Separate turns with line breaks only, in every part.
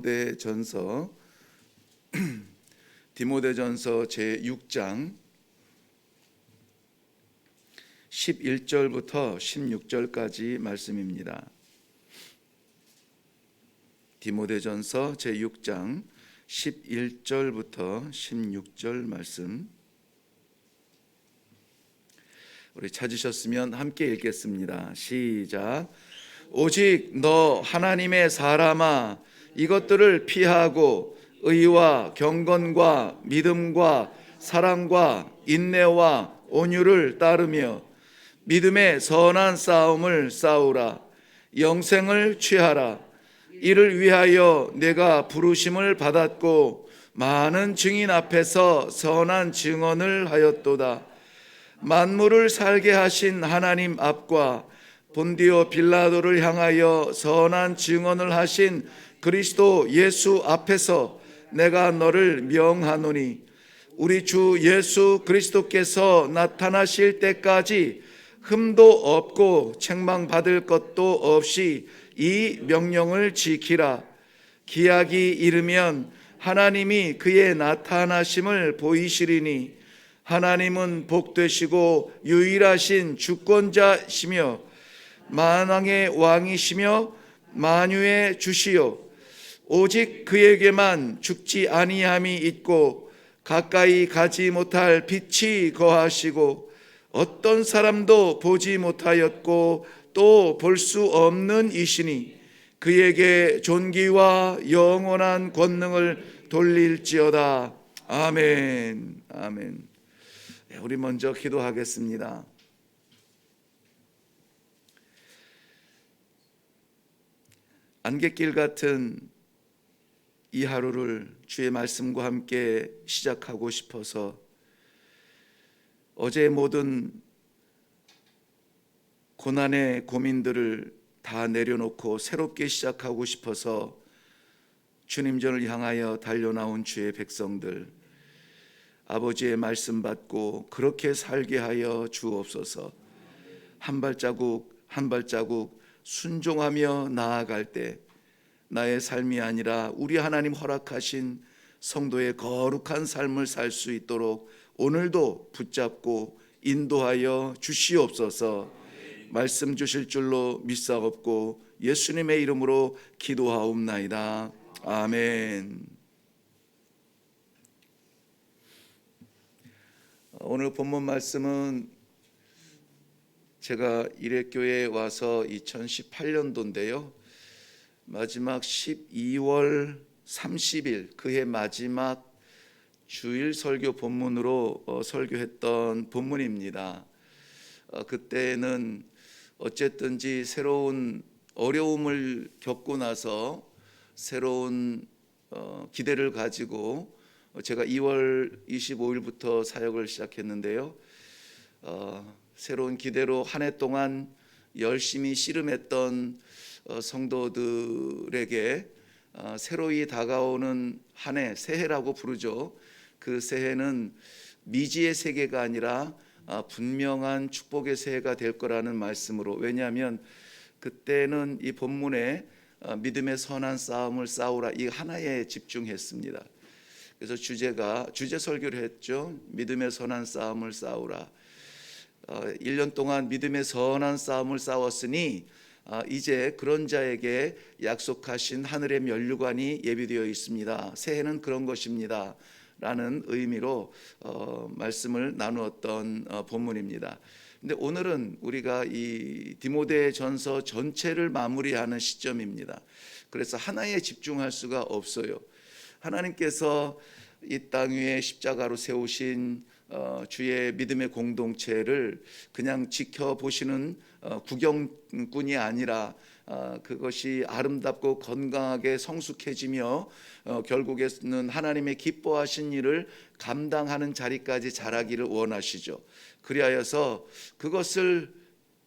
디모데전서 디모데전서 제 6장 11절부터 16절까지 말씀입니다. 디모데전서 제 6장 11절부터 16절 말씀 우리 찾으셨으면 함께 읽겠습니다. 시작. 오직 너 하나님의 사람아 이것들을 피하고 의와 경건과 믿음과 사랑과 인내와 온유를 따르며 믿음의 선한 싸움을 싸우라. 영생을 취하라. 이를 위하여 내가 부르심을 받았고 많은 증인 앞에서 선한 증언을 하였도다. 만물을 살게 하신 하나님 앞과 본디오 빌라도를 향하여 선한 증언을 하신 그리스도 예수 앞에서 내가 너를 명하노니 우리 주 예수 그리스도께서 나타나실 때까지 흠도 없고 책망받을 것도 없이 이 명령을 지키라. 기약이 이르면 하나님이 그의 나타나심을 보이시리니 하나님은 복되시고 유일하신 주권자시며 만왕의 왕이시며 만유의 주시요 오직 그에게만 죽지 아니함이 있고 가까이 가지 못할 빛이 거하시고 어떤 사람도 보지 못하였고 또 볼 수 없는 이시니 그에게 존귀와 영원한 권능을 돌릴지어다. 아멘. 아멘. 네, 우리 먼저 기도하겠습니다. 안갯길 같은 이 하루를 주의 말씀과 함께 시작하고 싶어서 어제 모든 고난의 고민들을 다 내려놓고 새롭게 시작하고 싶어서 주님 전을 향하여 달려나온 주의 백성들 아버지의 말씀 받고 그렇게 살게 하여 주옵소서. 한 발자국 한 발자국 순종하며 나아갈 때 나의 삶이 아니라 우리 하나님 허락하신 성도의 거룩한 삶을 살 수 있도록 오늘도 붙잡고 인도하여 주시옵소서 말씀 주실 줄로 믿사옵고 예수님의 이름으로 기도하옵나이다. 아멘. 오늘 본문 말씀은 제가 일회교회에 와서 2018년도인데요. 마지막 12월 30일 그해 마지막 주일 설교 본문으로 어, 설교했던 본문입니다. 어, 그때는 어쨌든지 새로운 어려움을 겪고 나서 새로운 어, 기대를 가지고 제가 2월 25일부터 사역을 시작했는데요. 어, 새로운 기대로 한 해 동안 열심히 씨름했던 어, 성도들에게 어, 새로이 다가오는 한 해, 새해라고 부르죠. 그 새해는 미지의 세계가 아니라 아, 분명한 축복의 새해가 될 거라는 말씀으로 왜냐하면 그때는 이 본문에 어, 믿음의 선한 싸움을 싸우라 이 하나에 집중했습니다. 그래서 주제가 주제 설교를 했죠. 믿음의 선한 싸움을 싸우라. 1년 동안 믿음의 선한 싸움을 싸웠으니 아, 이제 그런 자에게 약속하신 하늘의 면류관이 예비되어 있습니다. 새해는 그런 것입니다. 라는 의미로 어, 말씀을 나누었던 어, 본문입니다. 근데 오늘은 우리가 이 디모데 전서 전체를 마무리하는 시점입니다. 그래서 하나에 집중할 수가 없어요. 하나님께서 이 땅 위에 십자가로 세우신 어, 주의 믿음의 공동체를 그냥 지켜보시는 어, 구경꾼이 아니라 어, 그것이 아름답고 건강하게 성숙해지며 어, 결국에는 하나님의 기뻐하신 일을 감당하는 자리까지 자라기를 원하시죠. 그리하여서 그것을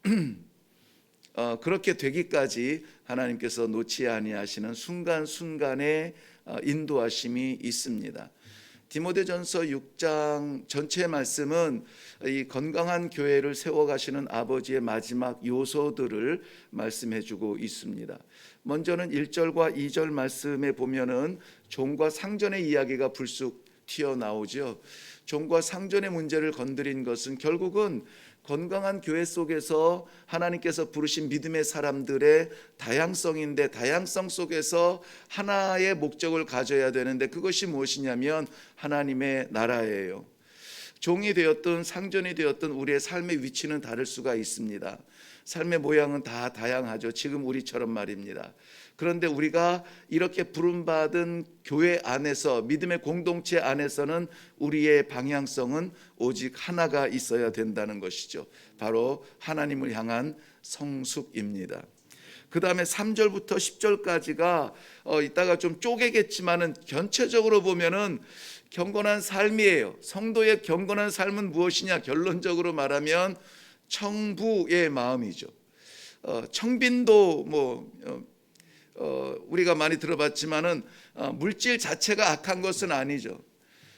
어, 그렇게 되기까지 하나님께서 놓지 아니하시는 순간순간의 어, 인도하심이 있습니다. 디모데전서 6장 전체 말씀은 이 건강한 교회를 세워가시는 아버지의 마지막 요소들을 말씀해주고 있습니다. 먼저는 1절과 2절 말씀에 보면은 종과 상전의 이야기가 불쑥 튀어나오죠. 종과 상전의 문제를 건드린 것은 결국은 건강한 교회 속에서 하나님께서 부르신 믿음의 사람들의 다양성인데 다양성 속에서 하나의 목적을 가져야 되는데 그것이 무엇이냐면 하나님의 나라예요. 종이 되었든 상전이 되었든 우리의 삶의 위치는 다를 수가 있습니다. 삶의 모양은 다 다양하죠. 지금 우리처럼 말입니다. 그런데 우리가 이렇게 부름받은 교회 안에서 믿음의 공동체 안에서는 우리의 방향성은 오직 하나가 있어야 된다는 것이죠. 바로 하나님을 향한 성숙입니다. 그 다음에 3절부터 10절까지가 어, 이따가 좀 쪼개겠지만은 전체적으로 보면은 경건한 삶이에요. 성도의 경건한 삶은 무엇이냐? 결론적으로 말하면 청부의 마음이죠. 어, 청빈도 뭐 어, 어, 우리가 많이 들어봤지만은 어, 물질 자체가 악한 것은 아니죠.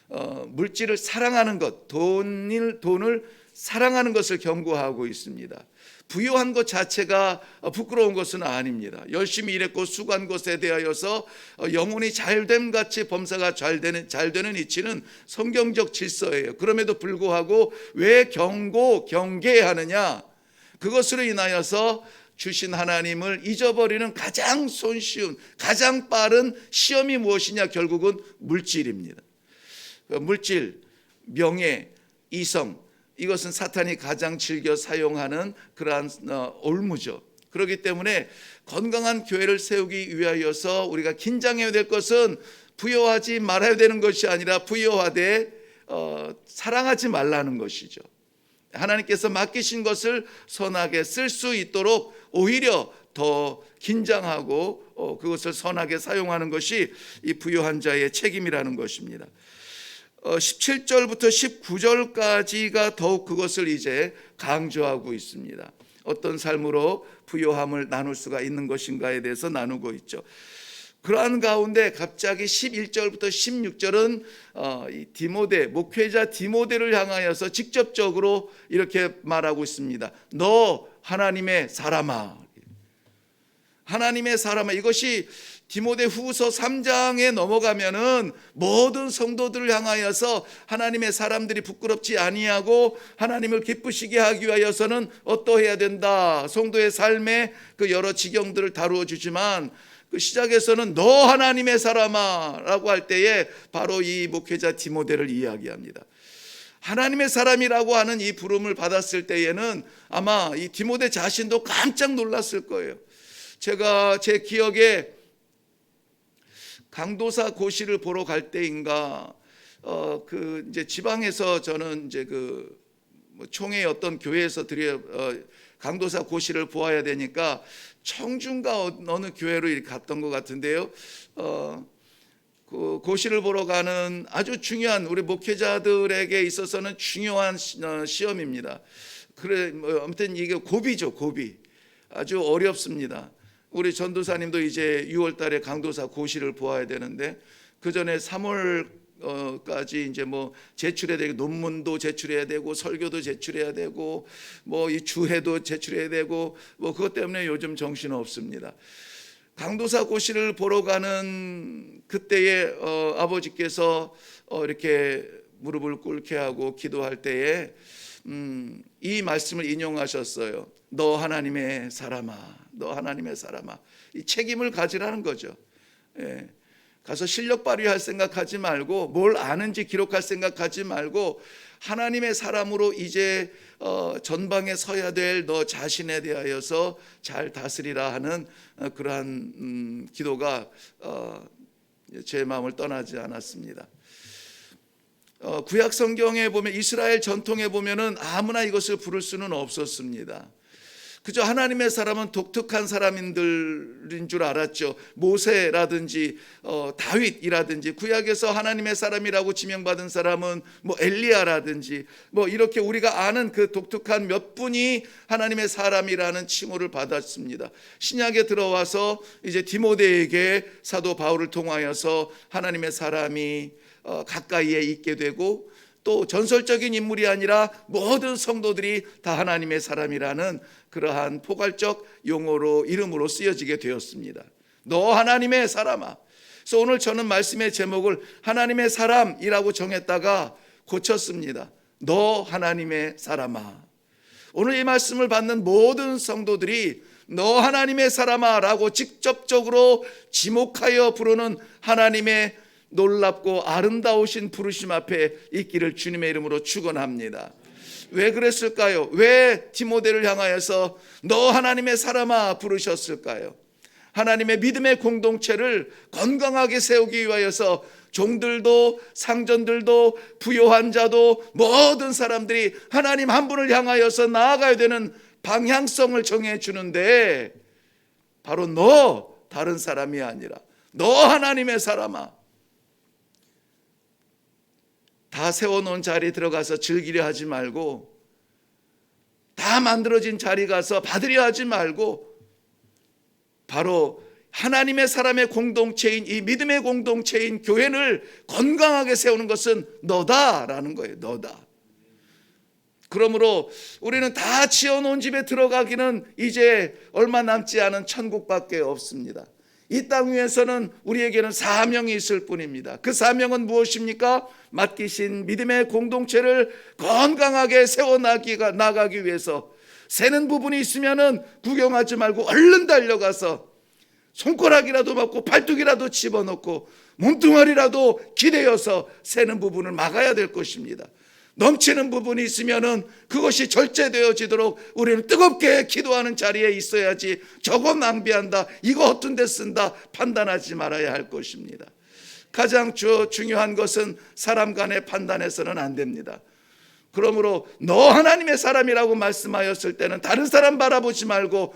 어, 물질을 사랑하는 것, 돈을 돈을 사랑하는 것을 경고하고 있습니다. 부유한 것 자체가 어, 부끄러운 것은 아닙니다. 열심히 일했고 수고한 것에 대하여서 어, 영혼이 잘됨 같이 범사가 잘 되는 잘 되는 이치는 성경적 질서예요. 그럼에도 불구하고 왜 경고 경계하느냐? 그것으로 인하여서 주신 하나님을 잊어버리는 가장 손쉬운 가장 빠른 시험이 무엇이냐? 결국은 물질입니다. 그 물질, 명예, 이성 이것은 사탄이 가장 즐겨 사용하는 그러한 어, 올무죠. 그렇기 때문에 건강한 교회를 세우기 위하여서 우리가 긴장해야 될 것은 부여하지 말아야 되는 것이 아니라 부여하되 어, 사랑하지 말라는 것이죠. 하나님께서 맡기신 것을 선하게 쓸 수 있도록 오히려 더 긴장하고 어, 그것을 선하게 사용하는 것이 이 부여한 자의 책임이라는 것입니다. 17절부터 19절까지가 더욱 그것을 이제 강조하고 있습니다. 어떤 삶으로 부요함을 나눌 수가 있는 것인가에 대해서 나누고 있죠. 그러한 가운데 갑자기 11절부터 16절은 어, 이 디모데 목회자 디모데를 향하여서 직접적으로 이렇게 말하고 있습니다. 너 하나님의 사람아. 하나님의 사람아 이것이 디모데 후서 3장에 넘어가면은 모든 성도들을 향하여서 하나님의 사람들이 부끄럽지 아니하고 하나님을 기쁘시게 하기 위하여서는 어떠해야 된다. 성도의 삶의 그 여러 지경들을 다루어 주지만 그 시작에서는 너 하나님의 사람아라고 할 때에 바로 이 목회자 디모데를 이야기합니다. 하나님의 사람이라고 하는 이 부름을 받았을 때에는 아마 이 디모데 자신도 깜짝 놀랐을 거예요. 제가 제 기억에 강도사 고시를 보러 갈 때인가 어 그 이제 지방에서 저는 이제 그뭐 총회 어떤 교회에서 드려 어 강도사 고시를 보아야 되니까 청중가 어느 교회로 갔던 것 같은데요. 어, 그 고시를 보러 가는 아주 중요한 우리 목회자들에게 있어서는 중요한 어, 시험입니다. 그래 뭐 아무튼 이게 고비죠, 고비. 아주 어렵습니다. 우리 전도사님도 이제 6월 달에 강도사 고시를 보아야 되는데 그 전에 3월 어까지 이제 뭐 제출해야 되고 논문도 제출해야 되고 설교도 제출해야 되고 뭐 이 주회도 제출해야 되고 뭐 그것 때문에 요즘 정신 없습니다. 강도사 고시를 보러 가는 그때에 어, 아버지께서 어, 이렇게 무릎을 꿇게 하고 기도할 때에 음, 이 말씀을 인용하셨어요. 너 하나님의 사람아, 너 하나님의 사람아. 이 책임을 가지라는 거죠. 예. 가서 실력 발휘할 생각하지 말고 뭘 아는지 기록할 생각하지 말고 하나님의 사람으로 이제 어, 전방에 서야 될 너 자신에 대하여서 잘 다스리라 하는 어, 그러한 음, 기도가 어, 제 마음을 떠나지 않았습니다. 어, 구약 성경에 보면 이스라엘 전통에 보면은 아무나 이것을 부를 수는 없었습니다. 그저 하나님의 사람은 독특한 사람인들인 줄 알았죠. 모세라든지 어, 다윗이라든지 구약에서 하나님의 사람이라고 지명받은 사람은 뭐 엘리야라든지 뭐 이렇게 우리가 아는 그 독특한 몇 분이 하나님의 사람이라는 칭호를 받았습니다. 신약에 들어와서 이제 디모데에게 사도 바울을 통하여서 하나님의 사람이 어, 가까이에 있게 되고 또 전설적인 인물이 아니라 모든 성도들이 다 하나님의 사람이라는 그러한 포괄적 용어로 이름으로 쓰여지게 되었습니다. 너 하나님의 사람아. 그래서 오늘 저는 말씀의 제목을 하나님의 사람이라고 정했다가 고쳤습니다. 너 하나님의 사람아. 오늘 이 말씀을 받는 모든 성도들이 너 하나님의 사람아라고 직접적으로 지목하여 부르는 하나님의 놀랍고 아름다우신 부르심 앞에 있기를 주님의 이름으로 축원합니다. 왜 그랬을까요? 왜 디모데를 향하여서 너 하나님의 사람아 부르셨을까요? 하나님의 믿음의 공동체를 건강하게 세우기 위하여서 종들도 상전들도 부요한 자도 모든 사람들이 하나님 한 분을 향하여서 나아가야 되는 방향성을 정해 주는데 바로 너 다른 사람이 아니라 너 하나님의 사람아 다 세워놓은 자리에 들어가서 즐기려 하지 말고 다 만들어진 자리 가서 받으려 하지 말고 바로 하나님의 사람의 공동체인 이 믿음의 공동체인 교회를 건강하게 세우는 것은 너다라는 거예요. 너다. 그러므로 우리는 다 지어놓은 집에 들어가기는 이제 얼마 남지 않은 천국밖에 없습니다. 이 땅 위에서는 우리에게는 사명이 있을 뿐입니다. 그 사명은 무엇입니까? 맡기신 믿음의 공동체를 건강하게 세워 나기가 나가기 위해서 새는 부분이 있으면은 구경하지 말고 얼른 달려가서 손가락이라도 맞고 팔뚝이라도 집어넣고 몸뚱아리라도 기대어서 새는 부분을 막아야 될 것입니다. 넘치는 부분이 있으면은 그것이 절제되어지도록 우리는 뜨겁게 기도하는 자리에 있어야지 저거 낭비한다 이거 어떤 데 쓴다 판단하지 말아야 할 것입니다. 가장 주, 중요한 것은 사람 간의 판단해서는 안 됩니다. 그러므로 너 하나님의 사람이라고 말씀하였을 때는 다른 사람 바라보지 말고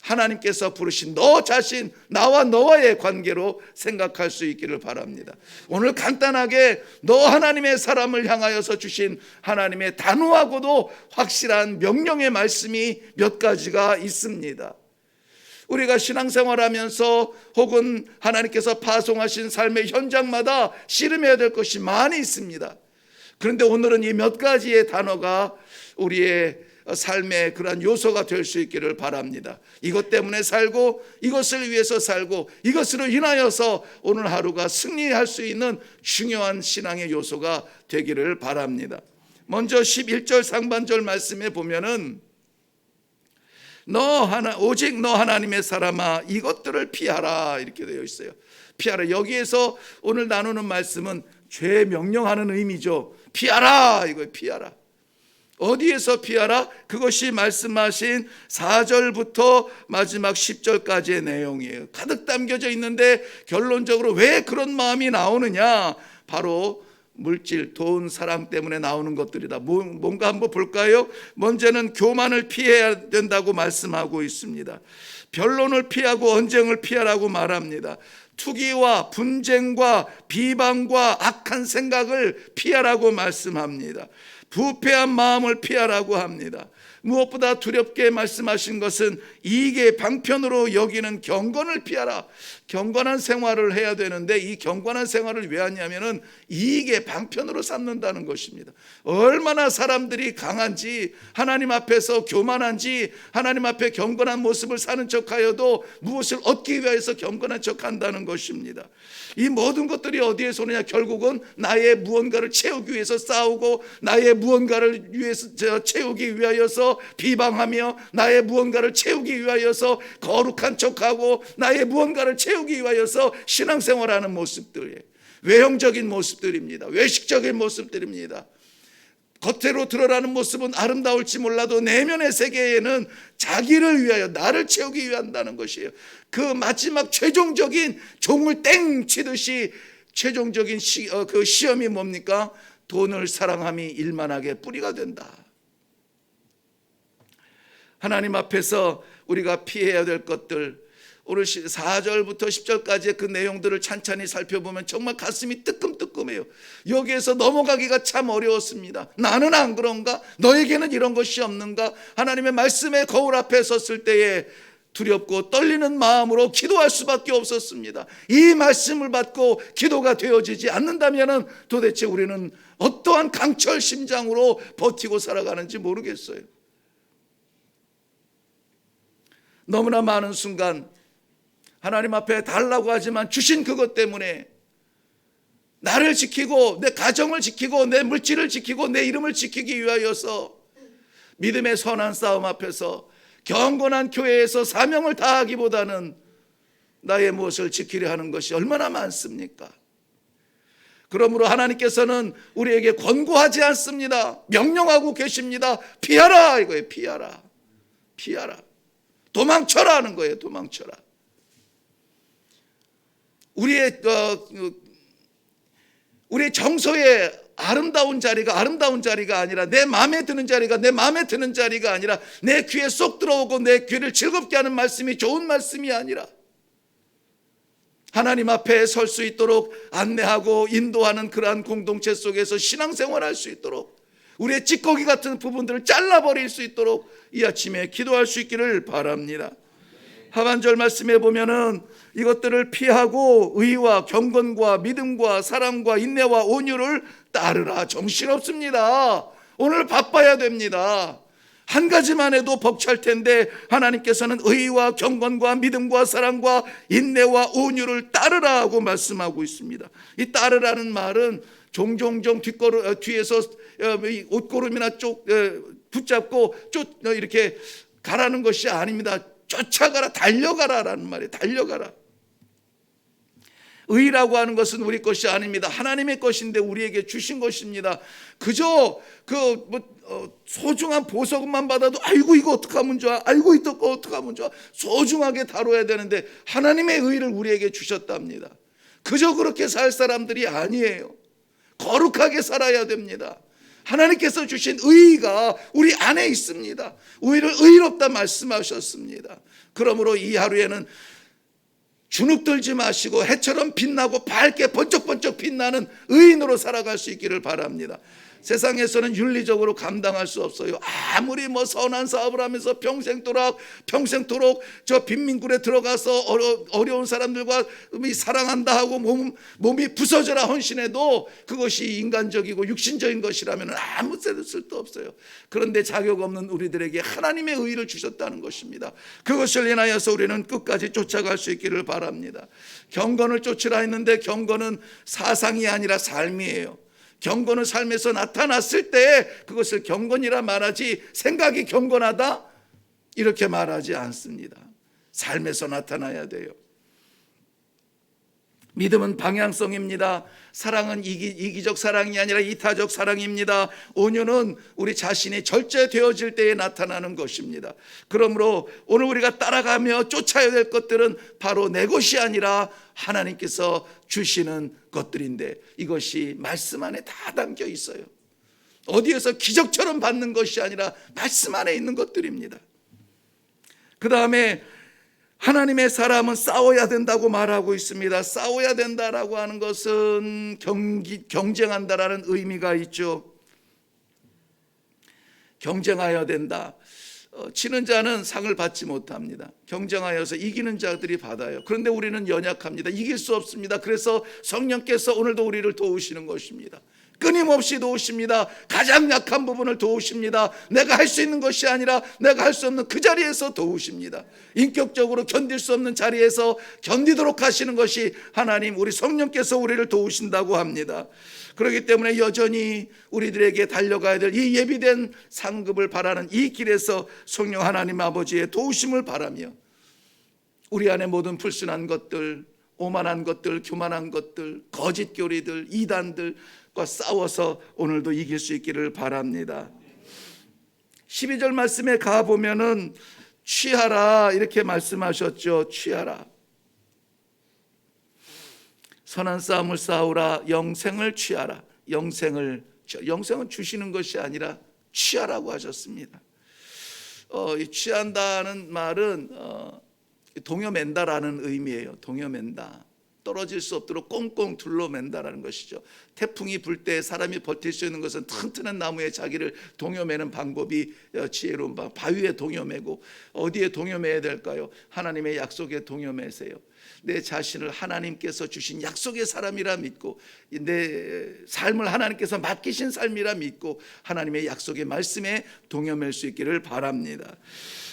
하나님께서 부르신 너 자신, 나와 너와의 관계로 생각할 수 있기를 바랍니다. 오늘 간단하게 너 하나님의 사람을 향하여서 주신 하나님의 단호하고도 확실한 명령의 말씀이 몇 가지가 있습니다. 우리가 신앙생활 하면서 혹은 하나님께서 파송하신 삶의 현장마다 씨름해야 될 것이 많이 있습니다. 그런데 오늘은 이 몇 가지의 단어가 우리의 삶의 그러한 요소가 될 수 있기를 바랍니다. 이것 때문에 살고 이것을 위해서 살고 이것으로 인하여서 오늘 하루가 승리할 수 있는 중요한 신앙의 요소가 되기를 바랍니다. 먼저 11절 상반절 말씀에 보면은 너 하나 오직 너 하나님의 사람아 이것들을 피하라 이렇게 되어 있어요. 피하라. 여기에서 오늘 나누는 말씀은 죄 명령하는 의미죠. 피하라 이거 피하라. 어디에서 피하라? 그것이 말씀하신 4절부터 마지막 10절까지의 내용이에요. 가득 담겨져 있는데 결론적으로 왜 그런 마음이 나오느냐? 바로 물질, 돈, 사랑 때문에 나오는 것들이다. 뭐, 뭔가 한번 볼까요? 먼저는 교만을 피해야 된다고 말씀하고 있습니다. 변론을 피하고 언쟁을 피하라고 말합니다. 투기와 분쟁과 비방과 악한 생각을 피하라고 말씀합니다. 부패한 마음을 피하라고 합니다. 무엇보다 두렵게 말씀하신 것은 이익의 방편으로 여기는 경건을 피하라. 경건한 생활을 해야 되는데 이 경건한 생활을 왜 하냐면은 이익의 방편으로 삼는다는 것입니다. 얼마나 사람들이 강한지 하나님 앞에서 교만한지 하나님 앞에 경건한 모습을 사는 척하여도 무엇을 얻기 위해서 경건한 척한다는 것입니다. 이 모든 것들이 어디에서 오느냐 결국은 나의 무언가를 채우기 위해서 싸우고 나의 무언가를 위해서 채우기 위하여서 비방하며 나의 무언가를 채우기 위하여서 거룩한 척하고 나의 무언가를 채우기 위하여서 신앙생활하는 모습들이에요. 외형적인 모습들입니다. 외식적인 모습들입니다. 겉으로 드러나는 모습은 아름다울지 몰라도 내면의 세계에는 자기를 위하여 나를 채우기 위한다는 것이에요. 그 마지막 최종적인 종을 땡 치듯이 최종적인 시, 어, 그 시험이 뭡니까? 돈을 사랑함이 일만하게 뿌리가 된다. 하나님 앞에서 우리가 피해야 될 것들 오늘 4절부터 10절까지의 그 내용들을 찬찬히 살펴보면 정말 가슴이 뜨끔뜨끔해요. 여기에서 넘어가기가 참 어려웠습니다. 나는 안 그런가? 너에게는 이런 것이 없는가? 하나님의 말씀의 거울 앞에 섰을 때에 두렵고 떨리는 마음으로 기도할 수밖에 없었습니다. 이 말씀을 받고 기도가 되어지지 않는다면 도대체 우리는 어떠한 강철 심장으로 버티고 살아가는지 모르겠어요. 너무나 많은 순간 하나님 앞에 달라고 하지만 주신 그것 때문에 나를 지키고 내 가정을 지키고 내 물질을 지키고 내 이름을 지키기 위하여서 믿음의 선한 싸움 앞에서 경건한 교회에서 사명을 다하기보다는 나의 무엇을 지키려 하는 것이 얼마나 많습니까? 그러므로 하나님께서는 우리에게 권고하지 않습니다. 명령하고 계십니다. 피하라 이거예요. 피하라. 피하라. 도망쳐라 하는 거예요. 도망쳐라. 우리의 어, 우리의 정서의 아름다운 자리가 아름다운 자리가 아니라 내 마음에 드는 자리가 내 마음에 드는 자리가 아니라 내 귀에 쏙 들어오고 내 귀를 즐겁게 하는 말씀이 좋은 말씀이 아니라 하나님 앞에 설 수 있도록 안내하고 인도하는 그러한 공동체 속에서 신앙생활할 수 있도록 우리의 찌꺼기 같은 부분들을 잘라버릴 수 있도록 이 아침에 기도할 수 있기를 바랍니다. 하반절 말씀에 보면은 이것들을 피하고 의와 경건과 믿음과 사랑과 인내와 온유를 따르라 정신없습니다. 오늘 바빠야 됩니다. 한 가지만 해도 벅찰 텐데 하나님께서는 의와 경건과 믿음과 사랑과 인내와 온유를 따르라고 말씀하고 있습니다. 이 따르라는 말은 종종종 뒷걸음 어, 뒤에서 어, 옷고름이나 쪽 어, 붙잡고 쫓 이렇게 가라는 것이 아닙니다. 쫓아가라 달려가라라는 말이에요. 달려가라. 의라고 하는 것은 우리 것이 아닙니다. 하나님의 것인데 우리에게 주신 것입니다. 그저 그뭐 어, 소중한 보석만 받아도 아이고 이거 어떻게 하면 좋아? 아이고 이거 어떻게 하면 좋아? 소중하게 다뤄야 되는데 하나님의 의를 우리에게 주셨답니다. 그저 그렇게 살 사람들이 아니에요. 거룩하게 살아야 됩니다. 하나님께서 주신 의가 우리 안에 있습니다. 의를 의롭다 말씀하셨습니다. 그러므로 이 하루에는 주눅 들지 마시고 해처럼 빛나고 밝게 번쩍번쩍 빛나는 의인으로 살아갈 수 있기를 바랍니다. 세상에서는 윤리적으로 감당할 수 없어요. 아무리 뭐 선한 사업을 하면서 평생도록 평생토록 저 빈민굴에 들어가서 어려, 어려운 사람들과 사랑한다 하고 몸, 몸이 부서져라 헌신해도 그것이 인간적이고 육신적인 것이라면 아무 쓸도 없어요. 그런데 자격 없는 우리들에게 하나님의 의를 주셨다는 것입니다. 그것을 인하여서 우리는 끝까지 쫓아갈 수 있기를 바랍니다. 경건을 쫓으라 했는데 경건은 사상이 아니라 삶이에요. 경건은 삶에서 나타났을 때 그것을 경건이라 말하지 생각이 경건하다 이렇게 말하지 않습니다. 삶에서 나타나야 돼요. 믿음은 방향성입니다. 사랑은 이기, 이기 적 사랑이 아니라 이타적 사랑입니다. 온유는 우리 자신이 절제되어질 때에 나타나는 것입니다. 그러므로 오늘 우리가 따라가며 쫓아야 될 것들은 바로 내 것이 아니라 하나님께서 주시는 것들인데 이것이 말씀 안에 다 담겨 있어요. 어디에서 기적처럼 받는 것이 아니라 말씀 안에 있는 것들입니다. 그 다음에 하나님의 사람은 싸워야 된다고 말하고 있습니다. 싸워야 된다라고 하는 것은 경기, 경쟁한다라는 의미가 있죠. 경쟁하여야 된다. 어, 치는 자는 상을 받지 못합니다. 경쟁하여서 이기는 자들이 받아요. 그런데 우리는 연약합니다. 이길 수 없습니다. 그래서 성령께서 오늘도 우리를 도우시는 것입니다. 끊임없이 도우십니다. 가장 약한 부분을 도우십니다. 내가 할 수 있는 것이 아니라 내가 할 수 없는 그 자리에서 도우십니다. 인격적으로 견딜 수 없는 자리에서 견디도록 하시는 것이 하나님 우리 성령께서 우리를 도우신다고 합니다. 그렇기 때문에 여전히 우리들에게 달려가야 될 이 예비된 상급을 바라는 이 길에서 성령 하나님 아버지의 도우심을 바라며 우리 안에 모든 불순한 것들, 오만한 것들, 교만한 것들, 거짓 교리들, 이단들 과 싸워서 오늘도 이길 수 있기를 바랍니다. 12절 말씀에 가 보면은 취하라 이렇게 말씀하셨죠. 취하라. 선한 싸움을 싸우라 영생을 취하라. 영생을 영생은 주시는 것이 아니라 취하라고 하셨습니다. 어, 이 취한다는 말은 어, 동여맨다라는 의미예요. 동여맨다. 떨어질 수 없도록 꽁꽁 둘러맨다라는 것이죠. 태풍이 불 때 사람이 버틸 수 있는 것은 튼튼한 나무에 자기를 동여매는 방법이 어, 지혜로운 방. 바위에 동여매고 어디에 동여매야 될까요? 하나님의 약속에 동여매세요. 내 자신을 하나님께서 주신 약속의 사람이라 믿고 내 삶을 하나님께서 맡기신 삶이라 믿고 하나님의 약속의 말씀에 동여맬 수 있기를 바랍니다.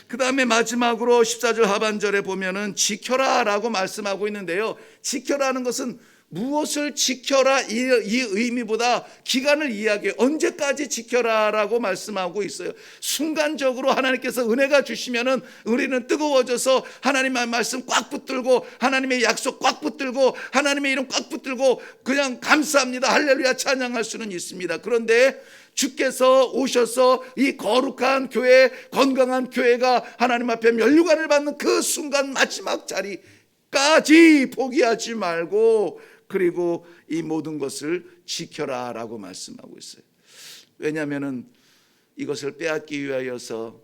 그 다음에 마지막으로 14절 하반절에 보면은 지켜라 라고 말씀하고 있는데요. 지켜라는 것은 무엇을 지켜라 이, 이 의미보다 기간을 이야기해 언제까지 지켜라라고 말씀하고 있어요. 순간적으로 하나님께서 은혜가 주시면은 우리는 뜨거워져서 하나님의 말씀 꽉 붙들고 하나님의 약속 꽉 붙들고 하나님의 이름 꽉 붙들고 그냥 감사합니다 할렐루야 찬양할 수는 있습니다. 그런데 주께서 오셔서 이 거룩한 교회, 건강한 교회가 하나님 앞에 면류관을 받는 그 순간 마지막 자리 까지 포기하지 말고 그리고 이 모든 것을 지켜라라고 말씀하고 있어요. 왜냐하면은 이것을 빼앗기 위하여서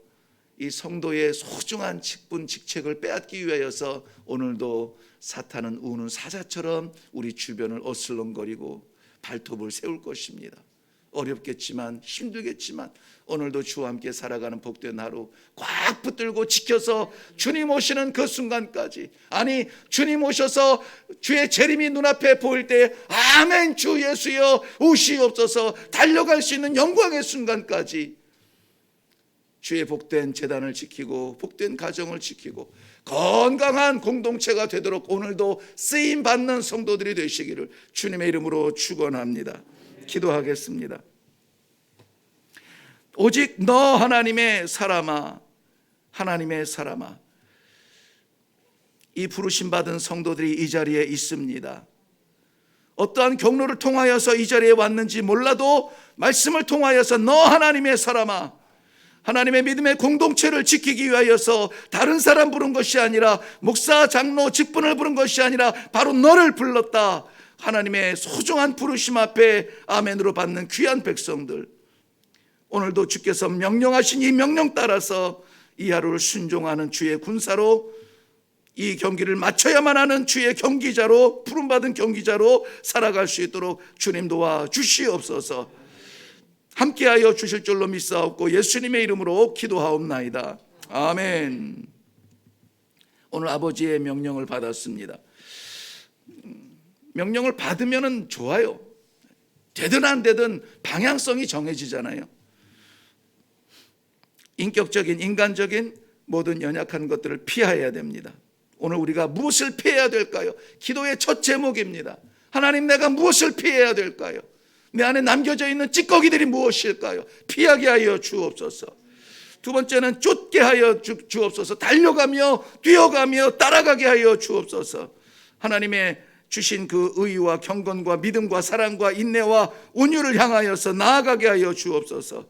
이 성도의 소중한 직분 직책을 빼앗기 위하여서 오늘도 사탄은 우는 사자처럼 우리 주변을 어슬렁거리고 발톱을 세울 것입니다. 어렵겠지만 힘들겠지만 오늘도 주와 함께 살아가는 복된 하루 꽉 붙들고 지켜서 주님 오시는 그 순간까지 아니 주님 오셔서 주의 재림이 눈앞에 보일 때 아멘 주 예수여 오시옵소서 달려갈 수 있는 영광의 순간까지 주의 복된 재단을 지키고 복된 가정을 지키고 건강한 공동체가 되도록 오늘도 쓰임 받는 성도들이 되시기를 주님의 이름으로 축원합니다. 기도하겠습니다. 오직 너 하나님의 사람아 하나님의 사람아 이 부르심 받은 성도들이 이 자리에 있습니다. 어떠한 경로를 통하여서 이 자리에 왔는지 몰라도 말씀을 통하여서 너 하나님의 사람아 하나님의 믿음의 공동체를 지키기 위하여서 다른 사람 부른 것이 아니라 목사 장로 직분을 부른 것이 아니라 바로 너를 불렀다. 하나님의 소중한 부르심 앞에 아멘으로 받는 귀한 백성들 오늘도 주께서 명령하신 이 명령 따라서 이 하루를 순종하는 주의 군사로 이 경기를 마쳐야만 하는 주의 경기자로 부름받은 경기자로 살아갈 수 있도록 주님 도와 주시옵소서. 함께하여 주실 줄로 믿사옵고 예수님의 이름으로 기도하옵나이다. 아멘. 오늘 아버지의 명령을 받았습니다. 명령을 받으면 좋아요. 되든 안 되든 방향성이 정해지잖아요. 인격적인 인간적인 모든 연약한 것들을 피해야 됩니다. 오늘 우리가 무엇을 피해야 될까요? 기도의 첫 제목입니다. 하나님 내가 무엇을 피해야 될까요? 내 안에 남겨져 있는 찌꺼기들이 무엇일까요? 피하게 하여 주옵소서. 두 번째는 쫓게 하여 주, 주옵소서. 달려가며 뛰어가며 따라가게 하여 주옵소서. 하나님의 주신 그 의와 경건과 믿음과 사랑과 인내와 온유를 향하여서 나아가게 하여 주옵소서.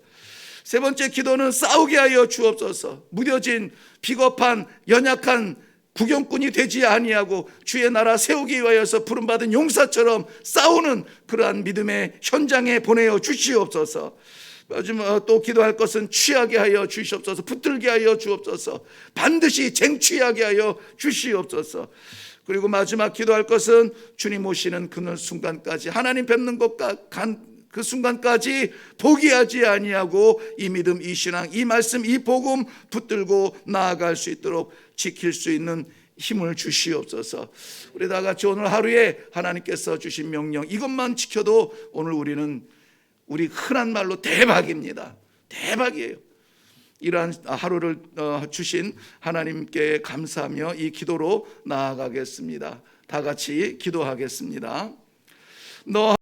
세 번째 기도는 싸우게 하여 주옵소서. 무뎌진 비겁한 연약한 구경꾼이 되지 아니하고 주의 나라 세우기 위하여서 부름받은 용사처럼 싸우는 그러한 믿음의 현장에 보내어 주시옵소서. 마지막 또 기도할 것은 취하게 하여 주시옵소서. 붙들게 하여 주옵소서. 반드시 쟁취하게 하여 주시옵소서. 그리고 마지막 기도할 것은 주님 오시는 그날 순간까지 하나님 뵙는 것과 간, 그 순간까지 포기하지 아니하고 이 믿음, 이 신앙, 이 말씀, 이 복음 붙들고 나아갈 수 있도록 지킬 수 있는 힘을 주시옵소서. 우리 다 같이 오늘 하루에 하나님께서 주신 명령 이것만 지켜도 오늘 우리는 우리 흔한 말로 대박입니다. 대박이에요. 이러한 하루를 어, 주신 하나님께 감사하며 이 기도로 나아가겠습니다. 다 같이 기도하겠습니다. 너